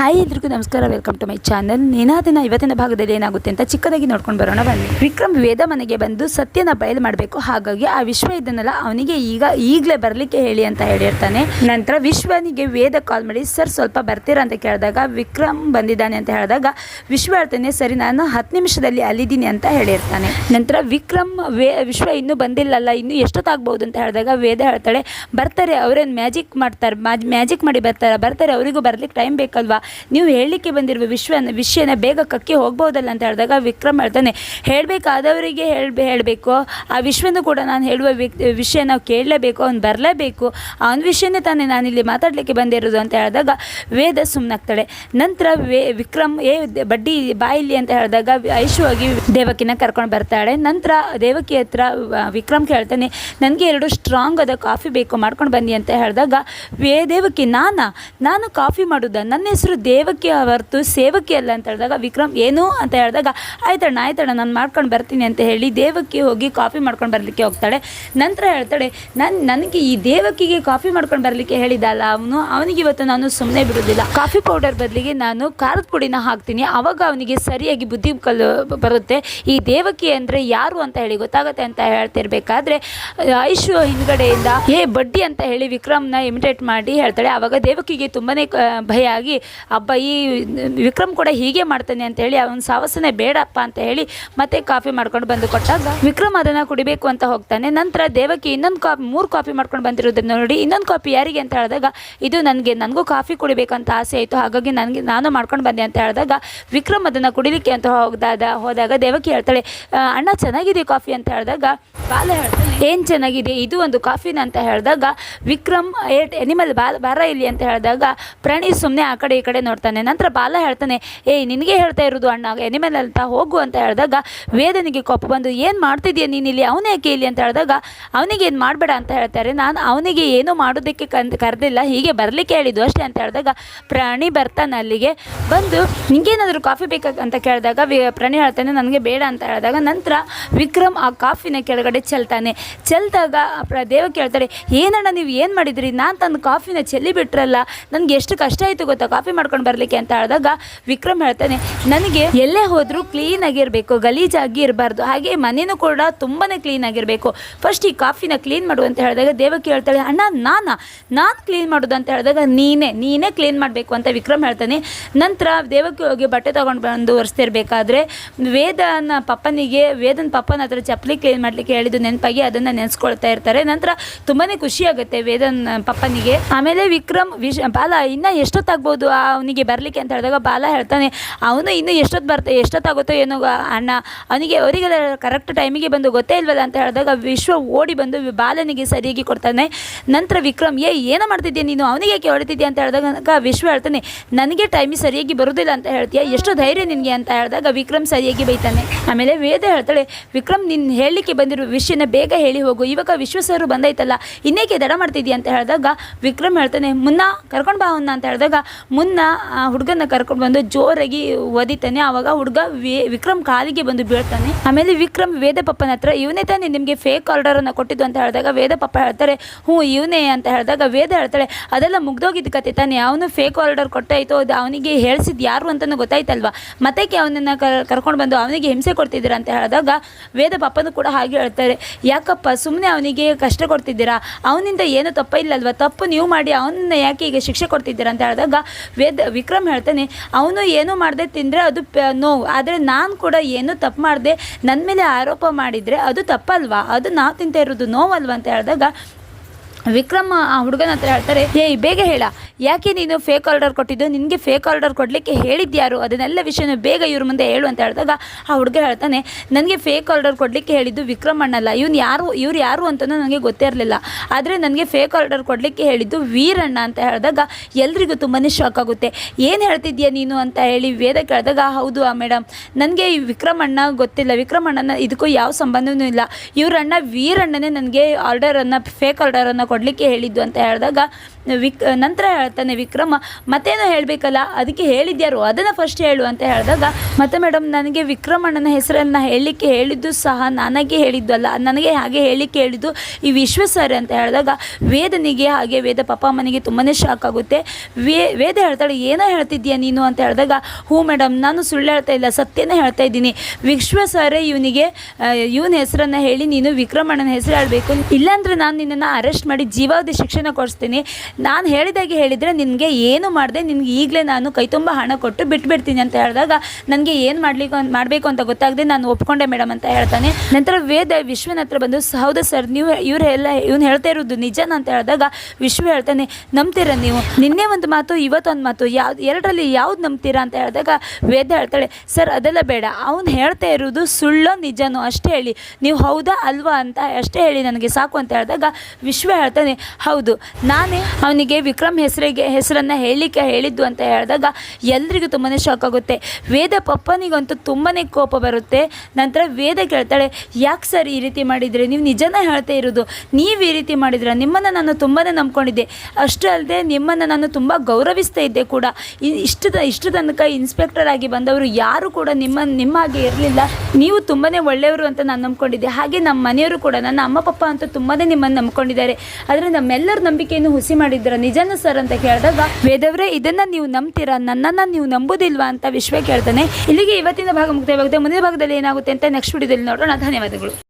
Hi ಎಲ್ರಿಗೂ ನಮಸ್ಕಾರ welcome to my channel ನಿನಾದಿನ ಇವತ್ತಿನ ಭಾಗದಲ್ಲಿ ಏನಾಗುತ್ತೆ ಅಂತ ಚಿಕ್ಕದಾಗಿ ನೋಡ್ಕೊಂಡು ಬರೋಣ ಬನ್ನಿ. ವಿಕ್ರಮ್ ವೇದ ಮನೆಗೆ ಬಂದು ಸತ್ಯನ ಬಯಲು ಮಾಡಬೇಕು. ಹಾಗಾಗಿ ಆ ವಿಶ್ವ ಇದನ್ನೆಲ್ಲ ಅವನಿಗೆ ಈಗ ಈಗಲೇ ಬರಲಿಕ್ಕೆ ಹೇಳಿ ಅಂತ ಹೇಳಿರ್ತಾನೆ. ನಂತರ ವಿಶ್ವನಿಗೆ ವೇದ ಕಾಲ್ ಮಾಡಿ, ಸರ್, ಸ್ವಲ್ಪ ಬರ್ತೀರಾ? ಅಂತ ಕೇಳಿದಾಗ ವಿಕ್ರಮ್ ಬಂದಿದ್ದಾನೆ ಅಂತ ಹೇಳಿದಾಗ ವಿಶ್ವ ಹೇಳ್ತಾನೆ, ಸರಿ, ನಾನು ಹತ್ತು ನಿಮಿಷದಲ್ಲಿ ಅಲ್ಲಿದ್ದೀನಿ ಅಂತ ಹೇಳಿರ್ತಾನೆ. ನಂತರ ವಿಕ್ರಮ್ ವೇ, ವಿಶ್ವ ಇನ್ನೂ ಬಂದಿಲ್ಲಲ್ಲ, ಇನ್ನೂ ಎಷ್ಟೊತ್ತಾಗ್ಬೋದು ಅಂತ ಹೇಳಿದಾಗ ವೇದ ಹೇಳ್ತಾಳೆ, ಬರ್ತಾರೆ, ಅವರೇನು ಮ್ಯಾಜಿಕ್ ಮಾಡ್ತಾರೆ ಮ್ಯಾಜಿಕ್ ಮಾಡಿ ಬರ್ತಾರೆ ಬರ್ತಾರೆ, ಅವರಿಗೂ ಬರಲಿಕ್ಕೆ ಟೈಮ್ ಬೇಕಲ್ವಾ? ನೀವು ಹೇಳಲಿಕ್ಕೆ ಬಂದಿರುವ ವಿಶ್ವ ವಿಷಯನ ಬೇಗ ಕಕ್ಕಿ ಹೋಗ್ಬೋದಲ್ಲ ಅಂತ ಹೇಳಿದಾಗ ವಿಕ್ರಮ್ ಹೇಳ್ತಾನೆ ಹೇಳಬೇಕಾದವರಿಗೆ ಹೇಳ್ಬೇ ಹೇಳಬೇಕು. ಆ ವಿಶ್ವನೂ ಕೂಡ ನಾನು ಹೇಳುವ ವಿಷಯ ನಾವು ಕೇಳಲೇಬೇಕು ಅವ್ನು ಬರಲೇಬೇಕು. ಅವನ ವಿಷಯನೇ ತಾನೇ ನಾನಿಲ್ಲಿ ಮಾತಾಡಲಿಕ್ಕೆ ಬಂದಿರೋದು ಅಂತ ಹೇಳಿದಾಗ ವೇದ ಸುಮ್ಮನಾಗ್ತಾಳೆ ನಂತರ ವೇ ವಿಕ್ರಮ್ ಏ ಬಡ್ಡಿ ಬಾಯಿಲಿ ಅಂತ ಹೇಳಿದಾಗ ಐಶು ಹೋಗಿ ದೇವಕಿನ ಕರ್ಕೊಂಡು ಬರ್ತಾಳೆ. ನಂತರ ದೇವಕಿ ಹತ್ರ ಆ, ವಿಕ್ರಮ್ ಕೇಳ್ತಾನೆ ನನಗೆ ಎರಡು ಸ್ಟ್ರಾಂಗ್ ಆದ ಕಾಫಿ ಬೇಕು ಮಾಡ್ಕೊಂಡು ಬನ್ನಿ ಅಂತ ಹೇಳಿದಾಗ ವೇ ದೇವಕಿ ನಾನಾ? ನಾನು ಕಾಫಿ ಮಾಡೋದ? ನನ್ನ ಹೆಸರು ದೇವಕಿ ಹೊರತು ಸೇವಕಿ ಅಲ್ಲ ಅಂತ ಹೇಳಿದಾಗ, ವಿಕ್ರಮ್ ಏನು ಅಂತ ಹೇಳಿದಾಗ ಆಯ್ತಣ್ಣ ಆಯ್ತಣ್ಣ ನಾನು ಮಾಡ್ಕೊಂಡು ಬರ್ತೀನಿ ಅಂತ ಹೇಳಿ ದೇವಕ್ಕೆ ಹೋಗಿ ಕಾಫಿ ಮಾಡ್ಕೊಂಡು ಬರಲಿಕ್ಕೆ ಹೋಗ್ತಾಳೆ. ನಂತರ ಹೇಳ್ತಾಳೆ, ನಾನು, ನನಗೆ ಈ ದೇವಕಿಗೆ ಕಾಫಿ ಮಾಡ್ಕೊಂಡು ಬರಲಿಕ್ಕೆ ಹೇಳಿದಲ್ಲ ಅವನು, ಅವನಿಗೆ ಇವತ್ತು ನಾನು ಸುಮ್ಮನೆ ಬಿಡೋದಿಲ್ಲ. ಕಾಫಿ ಪೌಡರ್ ಬದಲಿಗೆ ನಾನು ಖಾರದ ಪುಡಿನ ಹಾಕ್ತೀನಿ ಆವಾಗ ಅವನಿಗೆ ಸರಿಯಾಗಿ ಬುದ್ಧಿ ಕಲ್ ಬರುತ್ತೆ. ಈ ದೇವಕಿ ಅಂದರೆ ಯಾರು ಅಂತ ಹೇಳಿ ಗೊತ್ತಾಗುತ್ತೆ ಅಂತ ಹೇಳ್ತಿರ್ಬೇಕಾದ್ರೆ, ಐಶು ಹಿಂದ್ಗಡೆಯಿಂದ, ಏ, ಬಡ್ಡಿ ಅಂತ ಹೇಳಿ ವಿಕ್ರಮ್ನ ಇಮಿಟೇಟ್ ಮಾಡಿ ಹೇಳ್ತಾಳೆ. ಆವಾಗ ದೇವಕಿಗೆ ತುಂಬಾ ಭಯ ಆಗಿ ಅಬ್ಬ, ಈ ವಿಕ್ರಮ್ ಕೂಡ ಹೀಗೆ ಮಾಡ್ತಾನೆ ಅಂತ ಹೇಳಿ, ಅವನ ಸಾವಸನೆ ಬೇಡಪ್ಪ ಅಂತ ಹೇಳಿ ಮತ್ತೆ ಕಾಫಿ ಮಾಡ್ಕೊಂಡು ಬಂದು ಕೊಟ್ಟಾಗ ವಿಕ್ರಮ್ ಅದನ್ನ ಕುಡಿಬೇಕು ಅಂತ ಹೋಗ್ತಾನೆ. ನಂತರ ದೇವಕಿ ಇನ್ನೊಂದು ಕಾಫಿ ಮೂರು ಕಾಫಿ ಮಾಡ್ಕೊಂಡು ಬಂದಿರೋದನ್ನ ನೋಡಿ, ಇನ್ನೊಂದು ಕಾಫಿ ಯಾರಿಗೆ ಅಂತ ಹೇಳಿದಾಗ, ಇದು ನನಗೆ, ನನಗೂ ಕಾಫಿ ಕುಡಿಬೇಕಂತ ಆಸೆ ಆಯಿತು, ಹಾಗಾಗಿ ನನಗೆ, ನಾನು ಮಾಡ್ಕೊಂಡು ಬಂದೆ ಅಂತ ಹೇಳಿದಾಗ ವಿಕ್ರಮ್ ಅದನ್ನು ಕುಡಿಲಿಕ್ಕೆ ಅಂತ ಹೋಗ್ದಾದ, ಹೋದಾಗ ದೇವಕಿ ಹೇಳ್ತಾಳೆ ಅಣ್ಣ ಚೆನ್ನಾಗಿದೆ ಕಾಫಿ ಅಂತ ಹೇಳಿದಾಗ, ಬಾಲ ಹೇಳ್ತಾನೆ ಏನು ಚೆನ್ನಾಗಿದೆ? ಇದು ಒಂದು ಕಾಫಿನ ಅಂತ ಹೇಳಿದಾಗ, ವಿಕ್ರಮ್ ಏಟ್ ಎನಿಮಲ್ ಬಾಲ ಬಾರ ಇಲ್ಲಿ ಅಂತ ಹೇಳಿದಾಗ ಪ್ರಾಣಿ ಸುಮ್ಮನೆ ಆ ಕಡೆ ಈ ನೋಡ್ತಾನೆ. ನಂತರ ಬಾಲ ಹೇಳ್ತಾನೆ ಏಯ್ ನಿನಗೆ ಹೇಳ್ತಾ ಇರೋದು ಅಣ್ಣ ಎನಿಮಲ್ ಅಂತ ಹೋಗು ಅಂತ ಹೇಳಿದಾಗ ವೇದನಿಗೆ ಕೋಪ ಬಂದು, ಏನು ಮಾಡ್ತಿದ್ಯಾ ನೀನು ಇಲ್ಲಿ? ಅವನೇ ಯಾಕೆ ಇಲ್ಲಿ? ಅಂತ ಹೇಳಿದಾಗ, ಅವನಿಗೆ ಏನು ಮಾಡಬೇಡ ಅಂತ ಹೇಳ್ತಾರೆ. ನಾನು ಅವನಿಗೆ ಏನೂ ಮಾಡೋದಕ್ಕೆ ಕಂದು, ಕರೆದಿಲ್ಲ. ಹೀಗೆ ಬರಲಿಕ್ಕೆ ಹೇಳಿದ್ದು ಅಷ್ಟೇ. ಅಂತ ಹೇಳಿದಾಗ, ಪ್ರಾಣಿ ಬರ್ತಾನೆ ಅಲ್ಲಿಗೆ. ಬಂದು, ನಿಂಗೇನಾದರೂ ಕಾಫಿ ಬೇಕಾ? ಅಂತ ಕೇಳಿದಾಗ, ವಿ, ಪ್ರಾಣಿ ಹೇಳ್ತಾನೆ, ನನಗೆ ಬೇಡ ಅಂತ ಹೇಳಿದಾಗ, ನಂತರ ವಿಕ್ರಮ್ ಆ ಕಾಫಿನ ಕೆಳಗಡೆ ಚೆಲ್ತಾನೆ. ಚೆಲ್ತಾಗ ಪ್ರ, ದೇವ ಕೇಳ್ತಾರೆ ಏನಣ್ಣ ನೀವು ಏನು ಮಾಡಿದ್ರಿ? ನಾನು ತಂದು ಕಾಫಿನ ಚೆಲ್ಲಿ ಬಿಟ್ರಲ್ಲ. ನನಗೆ ಎಷ್ಟು ಕಷ್ಟ ಆಯಿತು ಗೊತ್ತಾ? ಕಾಫಿ ಮಾಡ್ಕೊಂಡು ಬರಲಿಕ್ಕೆ ಅಂತ ಹೇಳಿದಾಗ ವಿಕ್ರಮ್ ಹೇಳ್ತಾನೆ, ನನಗೆ ಎಲ್ಲೇ ಹೋದರೂ ಕ್ಲೀನ್ ಆಗಿರಬೇಕು, ಗಲೀಜಾಗಿ ಇರಬಾರ್ದು. ಹಾಗೆ ಮನೇನೂ ಕೂಡ ತುಂಬಾ ಕ್ಲೀನ್ ಆಗಿರಬೇಕು. ಫಸ್ಟ್ ಈ ಕಾಫಿನ ಕ್ಲೀನ್ ಮಾಡು ಅಂತ ಹೇಳಿದಾಗ ದೇವಕಿ ಹೇಳ್ತಾಳೆ, ಅಣ್ಣ, ನಾನಾ? ನಾನು ಕ್ಲೀನ್ ಮಾಡೋದು ಅಂತ ಹೇಳಿದಾಗ ನೀನೇ ನೀನೇ ಕ್ಲೀನ್ ಮಾಡಬೇಕು ಅಂತ ವಿಕ್ರಮ್ ಹೇಳ್ತಾನೆ. ನಂತರ ದೇವಕ್ಕೆ ಹೋಗಿ ಬಟ್ಟೆ ತಗೊಂಡು ಬಂದು ಒರೆಸ್ತಿರ್ಬೇಕಾದ್ರೆ ವೇದನ ಪಪ್ಪನಿಗೆ, ವೇದನ ಪಪ್ಪನ ಹತ್ರ ಚಪ್ಪಲಿ ಕ್ಲೀನ್ ಮಾಡಲಿಕ್ಕೆ ಹೇಳಿದ್ದು ನೆನಪಾಗಿ ಅದನ್ನು ನೆನೆಸ್ಕೊಳ್ತಾ ಇರ್ತಾರೆ. ನಂತರ ತುಂಬಾ ಖುಷಿ ಆಗುತ್ತೆ ವೇದನ್ ಪಪ್ಪನಿಗೆ. ಆಮೇಲೆ ವಿಕ್ರಮ್ ವಿಶ್ ಬಾಲ, ಇನ್ನೂ ಎಷ್ಟೊತ್ತಾಗ್ಬೋದು? ಅವನಿಗೆ ಬರಲಿಕ್ಕೆ ಅಂತ ಹೇಳಿದಾಗ ಬಾಲ ಹೇಳ್ತಾನೆ, ಅವನು ಇನ್ನೂ ಎಷ್ಟೊತ್ತು ಬರ್ತಾ, ಎಷ್ಟೊತ್ತಾಗುತ್ತೋ ಏನೋ ಅಣ್ಣ, ಅವನಿಗೆ ಅವರಿಗೆ ಕರೆಕ್ಟ್ ಟೈಮಿಗೆ ಬಂದು ಗೊತ್ತೇ ಇಲ್ವಲ್ಲ? ಅಂತ ಹೇಳಿದಾಗ ವಿಶ್ವ ಓಡಿ ಬಂದು ಬಾಲನಿಗೆ ಸರಿಯಾಗಿ ಕೊಡ್ತಾನೆ. ನಂತರ ವಿಕ್ರಮ್, ಏ, ಏನೋ ಮಾಡ್ತಿದ್ದೀಯ ನೀನು? ಅವನಿಗೆ ಯಾಕೆ ಹೊಡಿತಿದ್ಯಾ? ಅಂತ ಹೇಳಿದಾಗ ವಿಶ್ವ ಹೇಳ್ತಾನೆ, ನನಗೆ ಟೈಮಿಗೆ ಸರಿಯಾಗಿ ಬರೋದಿಲ್ಲ ಅಂತ ಹೇಳ್ತೀಯ? ಎಷ್ಟು ಧೈರ್ಯ ನಿನಗೆ? ಅಂತ ಹೇಳಿದಾಗ ವಿಕ್ರಮ್ ಸರಿಯಾಗಿ ಬೈತಾನೆ. ಆಮೇಲೆ ವೇದ ಹೇಳ್ತಾಳೆ, ವಿಕ್ರಮ್ ನಿನ್ನ ಹೇಳಲಿಕ್ಕೆ ಬಂದಿರೋ ವಿಷಯನ ಬೇಗ ಹೇಳಿ ಹೋಗು. ಇವಾಗ ವಿಶ್ವ ಸರ್ ಬಂದೈತಲ್ಲ, ಇನ್ನೇಕೆ ದಡ ಮಾಡ್ತಿದ್ಯಾ? ಅಂತ ಹೇಳಿದಾಗ ವಿಕ್ರಮ್ ಹೇಳ್ತಾನೆ, ಮುನ್ನ ಕರ್ಕೊಂಡು ಬಾ ಅವನ್ನ ಅಂತ ಹೇಳಿದಾಗ, ಮುನ್ನ ಆ ಹುಡುಗನ ಕರ್ಕೊಂಡು ಬಂದು ಜೋರಾಗಿ ಒದಿತಾನೆ. ಆವಾಗ ಹುಡುಗ ವಿಕ್ರಮ್ ಕಾಲಿಗೆ ಬಂದು ಬೀಳ್ತಾನೆ. ಆಮೇಲೆ ವಿಕ್ರಮ್ ವೇದ ಪಪ್ಪನ ಹತ್ರ, ಇವನೇ ತಾನೇ ನಿಮಗೆ ಫೇಕ್ ಆರ್ಡರನ್ನು ಕೊಟ್ಟಿದ್ದು? ಅಂತ ಹೇಳಿದಾಗ ವೇದ ಪಪ್ಪ ಹೇಳ್ತಾರೆ, ಹ್ಞೂ, ಇವನೇ ಅಂತ ಹೇಳಿದಾಗ ವೇದ ಹೇಳ್ತಾಳೆ, ಅದೆಲ್ಲ ಮುಗ್ದೋಗಿದ್ದ ಕತೆ ತಾನೆ, ಅವನು ಫೇಕ್ ಆರ್ಡರ್ ಕೊಟ್ಟಾಯ್ತು, ಅದು ಅವನಿಗೆ ಹೇಳ್ಸಿದ್ದು ಯಾರು ಅಂತಲೂ ಗೊತ್ತಾಯ್ತಲ್ವಾ? ಮತ್ತೆ ಅವನನ್ನು ಕರ್ಕೊಂಡು ಬಂದು ಅವನಿಗೆ ಹಿಂಸೆ ಕೊಡ್ತಿದ್ದೀರಾ? ಅಂತ ಹೇಳಿದಾಗ ವೇದ ಪಪ್ಪನೂ ಕೂಡ ಹಾಗೆ ಹೇಳ್ತಾರೆ, ಯಾಕಪ್ಪ ಸುಮ್ಮನೆ ಅವನಿಗೆ ಕಷ್ಟ ಕೊಡ್ತಿದ್ದೀರಾ? ಅವನಿಂದ ಏನು ತಪ್ಪ ಇಲ್ಲಲ್ವಾ? ತಪ್ಪು ನೀವು ಮಾಡಿ, ಅವನನ್ನ ಯಾಕೆ ಈಗ ಶಿಕ್ಷೆ ಕೊಡ್ತಿದ್ದೀರಾ? ಅಂತ ಹೇಳಿದಾಗ ವೇದ ವಿಕ್ರಮ್ ಹೇಳ್ತಾನೆ, ಅವನು ಏನೂ ಮಾಡದೆ ತಿಂದರೆ ಅದು ನೋವು. ಆದರೆ ನಾನು ಕೂಡ ಏನೂ ತಪ್ಪು ಮಾಡಿದೆ ನನ್ನ ಮೇಲೆ ಆರೋಪ ಮಾಡಿದರೆ ಅದು ತಪ್ಪಲ್ವಾ? ಅದು ನಾವು ತಿಂತ ಇರೋದು ನೋವಲ್ವಾ? ಅಂತ ಹೇಳಿದಾಗ ವಿಕ್ರಮ್, ಆ ಹುಡುಗನ ಹತ್ರ ಹೇಳ್ತಾರೆ, ಏಯ್, ಬೇಗ ಹೇಳ. ಯಾಕೆ ನೀನು ಫೇಕ್ ಆರ್ಡರ್ ಕೊಟ್ಟಿದ್ದು? ನಿನಗೆ ಫೇಕ್ ಆರ್ಡರ್ ಕೊಡಲಿಕ್ಕೆ ಹೇಳಿದ್ಯಾರು ಅದನ್ನೆಲ್ಲ ವಿಷಯನ ಬೇಗ ಇವ್ರ ಮುಂದೆ ಹೇಳು ಅಂತ ಹೇಳಿದಾಗ ಆ ಹುಡುಗ ಹೇಳ್ತಾನೆ ನನಗೆ ಫೇಕ್ ಆರ್ಡರ್ ಕೊಡಲಿಕ್ಕೆ ಹೇಳಿದ್ದು ವಿಕ್ರಮ್ ಅಣ್ಣಲ್ಲ ಇವ್ನು ಯಾರು, ಇವ್ರು ಯಾರು ಅಂತಲೂ ನನಗೆ ಗೊತ್ತೇ ಇರಲಿಲ್ಲ. ಆದರೆ ನನಗೆ ಫೇಕ್ ಆರ್ಡರ್ ಕೊಡಲಿಕ್ಕೆ ಹೇಳಿದ್ದು ವೀರಣ್ಣ ಅಂತ ಹೇಳಿದಾಗ ಎಲ್ರಿಗೂ ತುಂಬಾ ಶಾಕ್ ಆಗುತ್ತೆ. ಏನು ಹೇಳ್ತಿದ್ಯಾ ನೀನು ಅಂತ ಹೇಳಿ ವೇದ ಕೇಳಿದಾಗ, ಹೌದು ಆ ಮೇಡಮ್ ನನಗೆ ಈ ವಿಕ್ರಮ್ ಅಣ್ಣ ಗೊತ್ತಿಲ್ಲ. ವಿಕ್ರಮ್ ಅಣ್ಣನ ಇದಕ್ಕೂ ಯಾವ ಸಂಬಂಧವೂ ಇಲ್ಲ. ಇವ್ರ ಅಣ್ಣ ವೀರಣ್ಣನೇ ನನಗೆ ಆರ್ಡರನ್ನು ಫೇಕ್ ಆರ್ಡರನ್ನು ಕೊಡಲಿಕ್ಕೆ ಹೇಳಿದ್ದು ಅಂತ ಹೇಳಿದಾಗ ವಿಕ್ ನಂತರ ಹೇಳ್ತಾನೆ ವಿಕ್ರಮ, ಮತ್ತೇನೋ ಹೇಳಬೇಕಲ್ಲ? ಅದಕ್ಕೆ ಹೇಳಿದ್ಯಾರು? ಅದನ್ನು ಫಸ್ಟ್ ಹೇಳು ಅಂತ ಹೇಳಿದಾಗ, ಮತ್ತೆ ಮೇಡಮ್ ನನಗೆ ವಿಕ್ರಮಣ್ಣನ ಹೆಸರನ್ನು ಹೇಳಲಿಕ್ಕೆ ಹೇಳಿದ್ದು ಸಹ ನನಗೆ ಹೇಳಿದ್ದು ಅಲ್ಲ ನನಗೆ ಹಾಗೆ ಹೇಳಲಿಕ್ಕೆ ಹೇಳಿದ್ದು ಈ ವಿಶ್ವ ಸರ್ ಅಂತ ಹೇಳಿದಾಗ, ವೇದನಿಗೆ ಹಾಗೆ ವೇದ ಪಪ್ಪ ಅಮ್ಮನಿಗೆ ತುಂಬಾ ಶಾಕ್ ಆಗುತ್ತೆ. ವೇ ವೇದ ಹೇಳ್ತಾಳೆ, ಏನೋ ಹೇಳ್ತಿದ್ಯಾ ನೀನು? ಅಂತ ಹೇಳಿದಾಗ ಹ್ಞೂ ಮೇಡಮ್ ನಾನು ಸುಳ್ಳು ಹೇಳ್ತಾ ಇಲ್ಲ, ಸತ್ಯನೇ ಹೇಳ್ತಾ ಇದ್ದೀನಿ. ವಿಶ್ವ ಸರ್ ಇವನಿಗೆ ಇವನ ಹೆಸರನ್ನು ಹೇಳಿ ನೀನು ವಿಕ್ರಮಣ್ಣನ ಹೆಸರು ಹೇಳಬೇಕು. ಇಲ್ಲಾಂದರೆ ನಾನು ನಿನ್ನನ್ನು ಅರೆಸ್ಟ್ ಮಾಡಿ ಜೀವಾವಧಿ ಶಿಕ್ಷಣ ಕೊಡಿಸ್ತೀನಿ. ನಾನು ಹೇಳಿದಾಗೆ ಹೇಳಿದರೆ ನಿನಗೆ ಏನು ಮಾಡಿದೆ, ನಿನಗೆ ಈಗಲೇ ನಾನು ಕೈ ತುಂಬ ಹಣ ಕೊಟ್ಟು ಬಿಟ್ಬಿಡ್ತೀನಿ ಅಂತ ಹೇಳಿದಾಗ ನನಗೆ ಏನು ಮಾಡಲಿಕ್ಕೆ ಮಾಡಬೇಕು ಅಂತ ಗೊತ್ತಾಗದೆ ನಾನು ಒಪ್ಕೊಂಡೆ ಮೇಡಮ್ ಅಂತ ಹೇಳ್ತಾನೆ. ನಂತರ ವೇದ ವಿಶ್ವನ ಹತ್ರ ಬಂದು ಹೌದಾ ಸರ್, ನೀವು ಇವ್ರು ಎಲ್ಲ, ಇವ್ನು ಹೇಳ್ತಾ ಇರೋದು ನಿಜನ ಅಂತ ಹೇಳಿದಾಗ ವಿಶ್ವ ಹೇಳ್ತಾನೆ, ನಂಬ್ತೀರಾ ನೀವು? ನಿನ್ನೆ ಒಂದು ಮಾತು, ಇವತ್ತೊಂದು ಮಾತು ಯಾವ್ದು ಎರಡರಲ್ಲಿ ಯಾವ್ದು ನಂಬ್ತೀರಾ ಅಂತ ಹೇಳಿದಾಗ ವೇದ ಹೇಳ್ತಾಳೆ, ಸರ್, ಅದೆಲ್ಲ ಬೇಡ. ಅವ್ನು ಹೇಳ್ತಾ ಇರೋದು ಸುಳ್ಳೋ ನಿಜನೋ ಅಷ್ಟೇ ಹೇಳಿ. ನೀವು ಹೌದಾ, ಅಲ್ವಾ ಅಂತ ಅಷ್ಟೇ ಹೇಳಿ ನನಗೆ ಸಾಕು ಅಂತ ಹೇಳಿದಾಗ ವಿಶ್ವ ಹೇಳ್ತಾನೆ, ಹೌದು, ನಾನೇ ಅವನಿಗೆ ವಿಕ್ರಮ್ ಹೆಸರಿಗೆ ಹೆಸರನ್ನು ಹೇಳಲಿಕ್ಕೆ ಹೇಳಿದ್ದು ಅಂತ ಹೇಳಿದಾಗ ಎಲ್ರಿಗೂ ತುಂಬಾ ಶಾಕ್ ಆಗುತ್ತೆ. ವೇದ ಪಪ್ಪನಿಗಂತೂ ತುಂಬಾ ಕೋಪ ಬರುತ್ತೆ. ನಂತರ ವೇದ ಕೇಳ್ತಾಳೆ, ಯಾಕೆ ಸರ್ ಈ ರೀತಿ ಮಾಡಿದರೆ? ನೀವು ನಿಜನ ಹೇಳ್ತಾ ಇರೋದು. ನೀವು ಈ ರೀತಿ ಮಾಡಿದ್ರೆ? ನಿಮ್ಮನ್ನು ನಾನು ತುಂಬಾ ನಂಬ್ಕೊಂಡಿದ್ದೆ. ಅಷ್ಟೇ ಅಲ್ಲದೆ ನಿಮ್ಮನ್ನು ನಾನು ತುಂಬ ಗೌರವಿಸ್ತಾ ಇದ್ದೆ ಕೂಡ. ಇಷ್ಟು ಇಷ್ಟು ತನಕ ಇನ್ಸ್ಪೆಕ್ಟರ್ ಆಗಿ ಬಂದವರು ಯಾರು ಕೂಡ ನಿಮ್ಮ ನಿಮ್ಮ ಹಾಗೆ ಇರಲಿಲ್ಲ. ನೀವು ತುಂಬಾ ಒಳ್ಳೆಯವರು ಅಂತ ನಾನು ನಂಬ್ಕೊಂಡಿದ್ದೆ. ಹಾಗೆ ನಮ್ಮ ಮನೆಯವರು ಕೂಡ, ನನ್ನ ಅಮ್ಮ, ಪಪ್ಪ ಅಂತೂ ತುಂಬಾ ನಿಮ್ಮನ್ನು ನಂಬ್ಕೊಂಡಿದ್ದಾರೆ. ಆದರೆ ನಮ್ಮೆಲ್ಲರ ನಂಬಿಕೆಯನ್ನು ಹುಸಿ ಮಾಡಿದ್ರ ನಿಜನ ಸರ್ ಅಂತ ಕೇಳಿದಾಗ, ವೇದವ್ರೆ, ಇದನ್ನ ನೀವು ನಂಬ್ತೀರಾ? ನನ್ನನ್ನು ನೀವು ನಂಬುದಿಲ್ವಾ ಅಂತ ವಿಶ್ವ ಕೇಳ್ತಾನೆ. ಇಲ್ಲಿಗೆ ಇವತ್ತಿನ ಭಾಗ ಮುಕ್ತಾಯವಾಗುತ್ತೆ. ಮುಂದಿನ ಭಾಗದಲ್ಲಿ ಏನಾಗುತ್ತೆ ಅಂತ ನೆಕ್ಸ್ಟ್ ವಿಡಿಯೋದಲ್ಲಿ ನೋಡೋಣ. ಧನ್ಯವಾದಗಳು.